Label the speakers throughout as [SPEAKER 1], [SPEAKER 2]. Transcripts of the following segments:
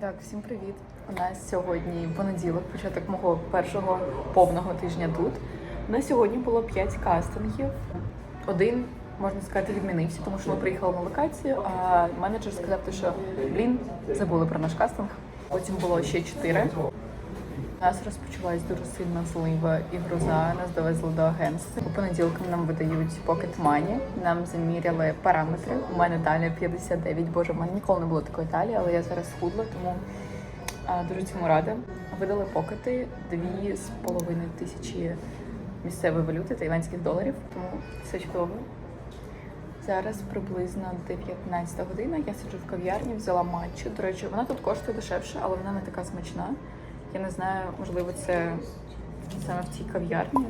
[SPEAKER 1] Так, всім привіт. У нас сьогодні понеділок, початок мого першого повного тижня тут. На сьогодні було 5 кастингів. Один, можна сказати, відмінився, тому що ми приїхали на локацію, а менеджер сказав, що блін, забули про наш кастинг. Потім було ще 4. У нас розпочалась дуже сильна злива і гроза. Нас довезли до агентства. По понеділкам нам видають pocket money. Нам заміряли параметри. У мене талія 59. Боже, в мене ніколи не було такої талії, але я зараз схудла, тому а, дуже цьому рада. Видали покети дві з половиною тисячі місцевої валюти тайванських доларів. Тому все чудово. Зараз приблизно 19 година. Я сиджу в кав'ярні, взяла матчу. До речі, вона тут коштує дешевше, але вона не така смачна. Я не знаю, можливо, це саме в цій кав'ярні.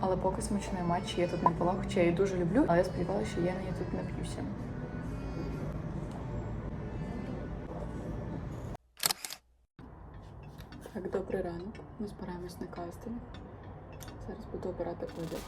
[SPEAKER 1] Але поки смачної матчі я тут не пила, хоча я її дуже люблю, але я сподівалася, що я неї тут не п'юся. Так, добрий ранок. Ми збираємось на кастинг. Зараз буду обирати одяг.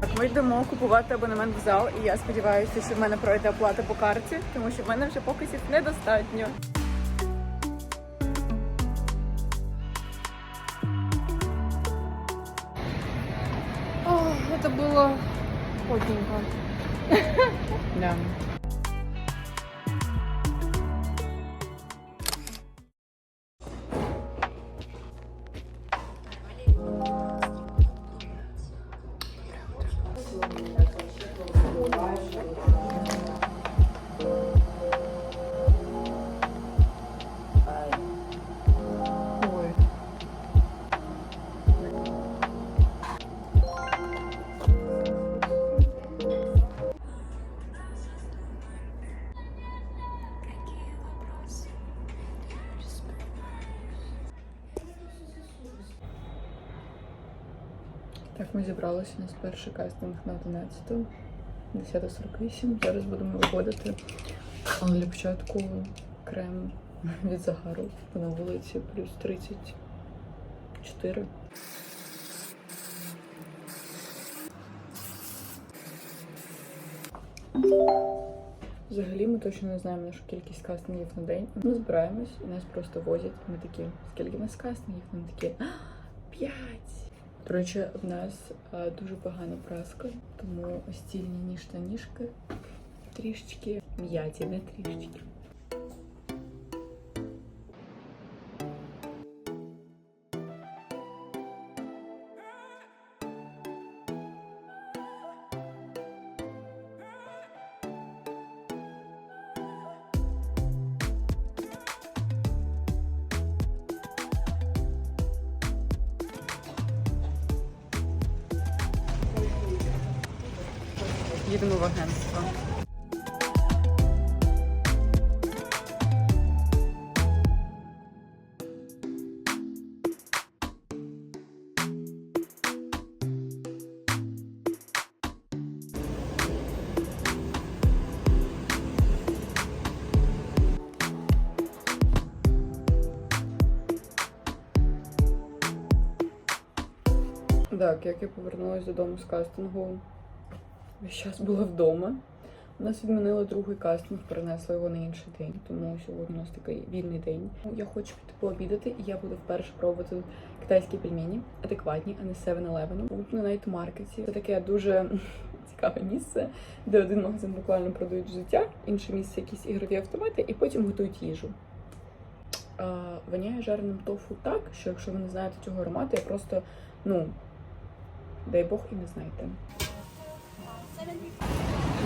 [SPEAKER 1] Так, ми йдемо купувати абонемент в зал, і я сподіваюся, що в мене пройде оплата по карті, тому що в мене вже покусів недостатньо.
[SPEAKER 2] Ох, это было плотненько.
[SPEAKER 1] Да. Ми зібралися. У нас перший кастинг на 11 10.48. Зараз будемо виходити. Але для початку крем від загару. На вулиці плюс 34. Взагалі ми точно не знаємо нашу кількість кастингів на день. Ми збираємось і нас просто возять. Ми такі, скільки нас кастингів? Ми такі «А, п'ять. До речі, в нас дуже погана праска, тому стільні ніж та ніжки трішечки м'яті, не трішечки. Їдемо в агентство. Так, як я повернулася додому з кастингу, весь час була вдома. У нас відмінили другий кастинг, перенесли його на інший день, тому сьогодні у нас такий вільний день. Я хочу піти пообідати, і я буду вперше пробувати китайські пельмені, адекватні, а не 7-Eleven. Тут на Найт Маркеті. Це таке дуже цікаве місце, де один магазин буквально продають життя, інше місце якісь ігрові автомати, і потім готують їжу. Воняє жареним тофу так, що якщо ви не знаєте цього аромату, я просто, ну, дай Бог і не знаєте.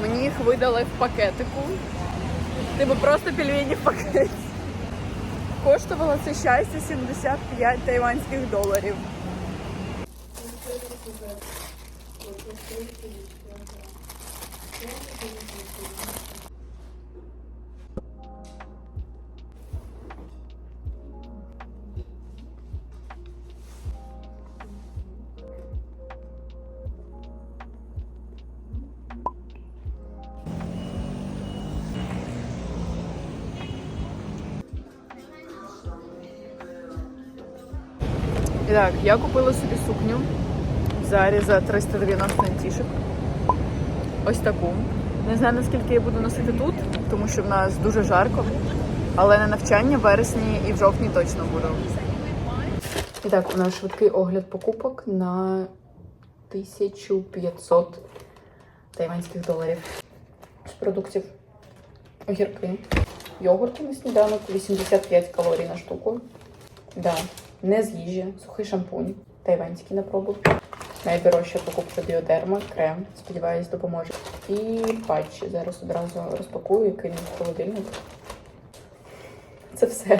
[SPEAKER 1] Мені їх видали в пакетику. Типу просто пельмені в пакеті. Коштувало це щастя 75 тайванських доларів. І так, я купила собі сукню в зарі за 390 антішек. Ось таку. Не знаю, наскільки я буду носити тут, тому що в нас дуже жарко. Але на навчання в вересні і в жовтні точно буду. І так, у нас швидкий огляд покупок на 1500 тайванських доларів. З продуктів огірки. Йогурти на сніданок 85 калорій на штуку. Да, не з їжі, сухий шампунь, тайванський на пробу. Найдорожча покупка біодерма, крем. Сподіваюсь, допоможе. І патчі. Зараз одразу розпакую і кину в холодильник. Це все.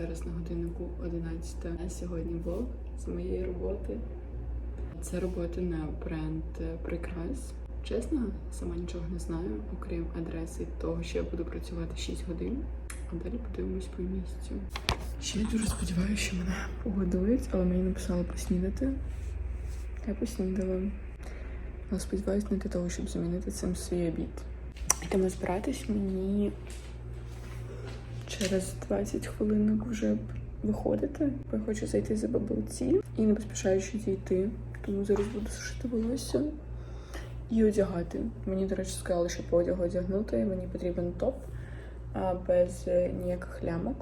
[SPEAKER 1] Зараз на годиннику 11. На сьогодні влог з моєї роботи. Це робота на бренд е, Прикрас. Чесно, сама нічого не знаю, окрім адреси того, що я буду працювати 6 годин. А далі подивимось по місцю. Ще я дуже сподіваюся, що мене погодують, але мені написали поснідати. Я поснідала. Але сподіваюся не для того, щоб замінити цим свій обід. Йдемо збиратись мені через 20 хвилинок вже виходити. Я хочу зайти за бабулці і не поспішаючи дійти. Тому зараз буду сушити волосся і одягати. Мені, до речі, сказали, що по одягу одягнути. Мені потрібен топ а, без е, ніяких лямок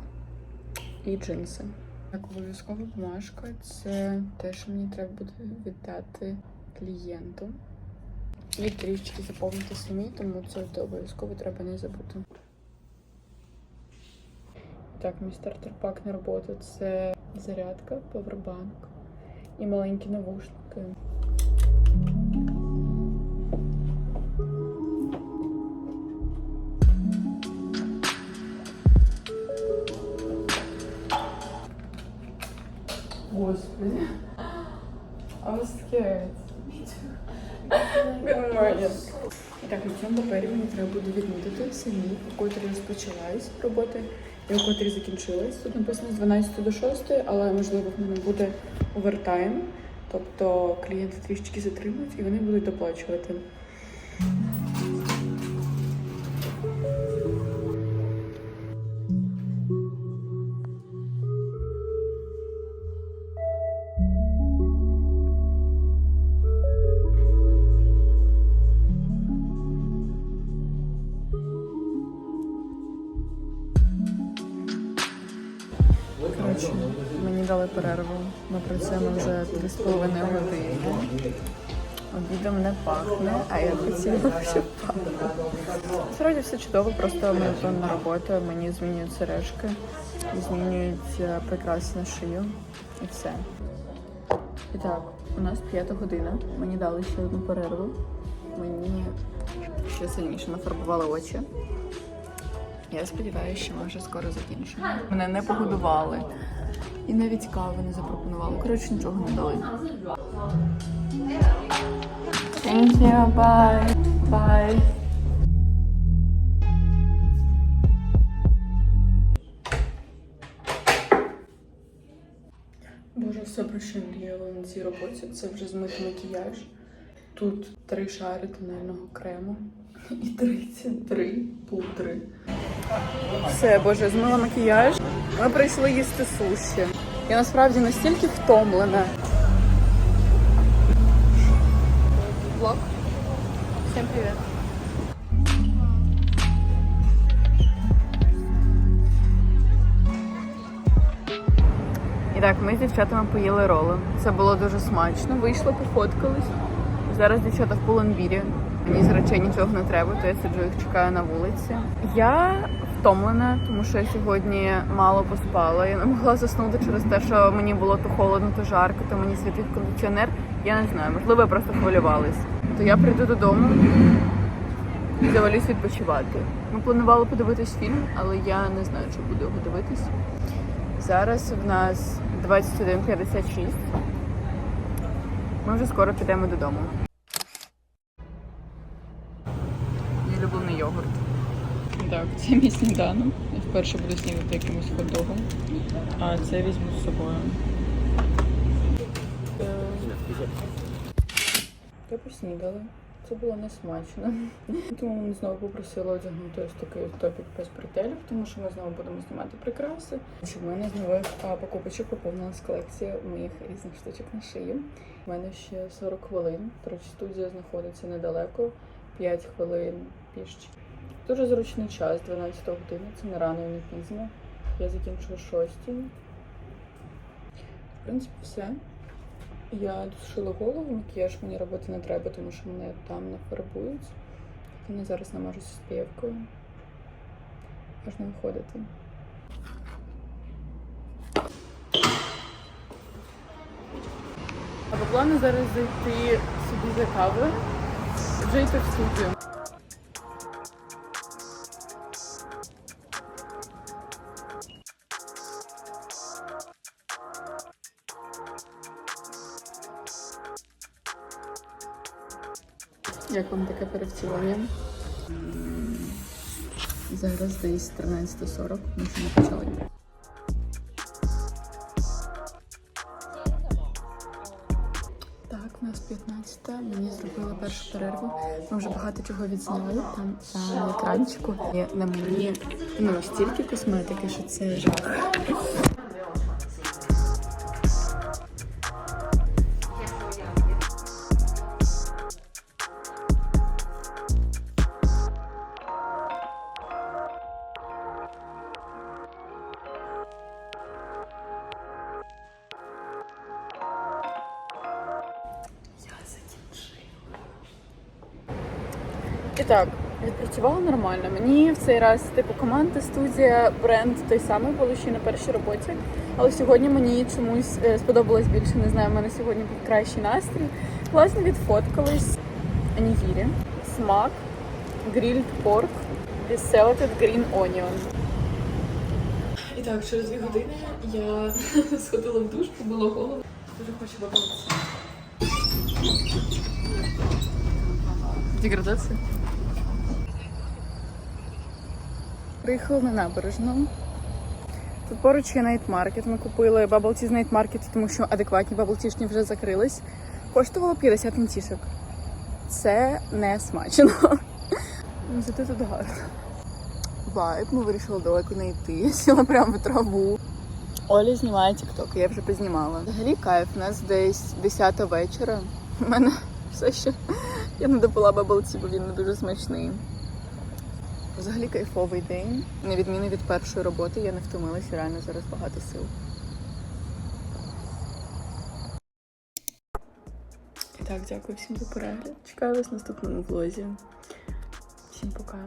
[SPEAKER 1] і джинси. Так, обов'язкова бумажка це те, що мені треба буде віддати клієнту. І трішки заповнити самі, тому це обов'язково треба не забути. Так, мій стартер пак на роботу це зарядка, павербанк і маленькі навушники. Господи. I was scared. Good morning. Так, на цьому папері мені треба буде відмітити самі, у котрій розпочалась робота і у котрій закінчилась. Тут написано з 12 до 6, але можливо в мене буде овертайм. Тобто клієнти трішечки затримують і вони будуть доплачувати. Коротше, мені дали перерву. Ми працюємо вже 3,5 години. Обідом не пахне, а я хотіла, щоб пахне. Справді все чудово, просто монотонна робота, мені змінюють сережки, змінюють е, прикраси на шию і все. І так, у нас п'ята година. Мені дали ще одну перерву. Мені ще сильніше нафарбували очі. Я сподіваюся, що ми вже скоро закінчимо. Мене не погодували. І навіть кави не запропонували. Коротше, нічого не дали. Thank you, bye. Bye. Боже, все про що я мріяла на цій роботі. Це вже змити макіяж. Тут три шари тонального крему і 33 пудри. Все, боже, змила макіяж. Ми прийшли їсти суші. Я насправді настільки втомлена. Влог. Всім привіт. І так, ми з дівчатами поїли роли. Це було дуже смачно. Вийшло, пофоткались. Зараз дівчата в Пуланбірі. Мені з речей нічого не треба, то я сиджу їх чекаю на вулиці. Я втомлена, тому що я сьогодні мало поспала. Я не могла заснути через те, що мені було то холодно, то жарко, то мені світив кондиціонер. Я не знаю, можливо, я просто хвилювалась. То я прийду додому, і завалюсь відпочивати. Ми планували подивитись фільм, але я не знаю, чи буду його дивитись. Зараз в нас 21.56. Ми вже скоро підемо додому. Мій улюблений йогурт. Так, це мій сніданок. Я вперше буду снідати якимось хот-догом. А це візьму з собою. Я поснідала. Це було не смачно. Тому мене знову попросила одягнути ось такий топік без бретелів, тому що ми знову будемо знімати прикраси. В мене з нових покупочок поповнилась колекція моїх різних штучок на шиї. У мене ще 40 хвилин. До речі, студія знаходиться недалеко, 5 хвилин пішки. Дуже зручний час, 12 години, це не рано і не пізно. Я закінчую 6. В принципі, все. Я душила голову, макіяж мені робити не треба, тому що мене там не фарбують. Тому зараз намажуся співкою. Можна виходити. А по плану зараз зайти собі за кавою, вже йти в студію. Як вам таке перевтілення? Зараз десь 13.40, ми ще не почали. Так, у нас 15 Мені зробили першу перерву. Ми вже багато чого відзняли там на екранчику. На мені ну, стільки косметики, що це жах. І так, відпрацювала нормально. Мені в цей раз типу команда, студія, бренд той самий були ще на першій роботі. Але сьогодні мені чомусь е, сподобалось більше. Не знаю, в мене сьогодні був кращий настрій. Класно відфоткались. Анігірі, смак, грильд порк, salted green onion. І так, через дві години я сходила в душ, побила голову. Дуже хочу бабатися. Деградація. Приїхали на набережну. Тут поруч є найтмаркет. Ми купили баблті з найтмаркету, тому що адекватні баблтішні вже закрились. Коштувало 50 нітішок. Це не смачно. Ну, Зате тут гарно. Вайб, ми вирішили далеко не йти. Сіла прямо в траву. Оля знімає тікток, я вже познімала. Взагалі кайф, у нас десь 10 вечора. У мене все ще я не допила баблці, бо він не дуже смачний. Взагалі кайфовий день. На відміну від першої роботи, я не втомилася, реально зараз багато сил. І так, дякую всім за перегляд. Чекаю вас в наступному влозі. Всім пока.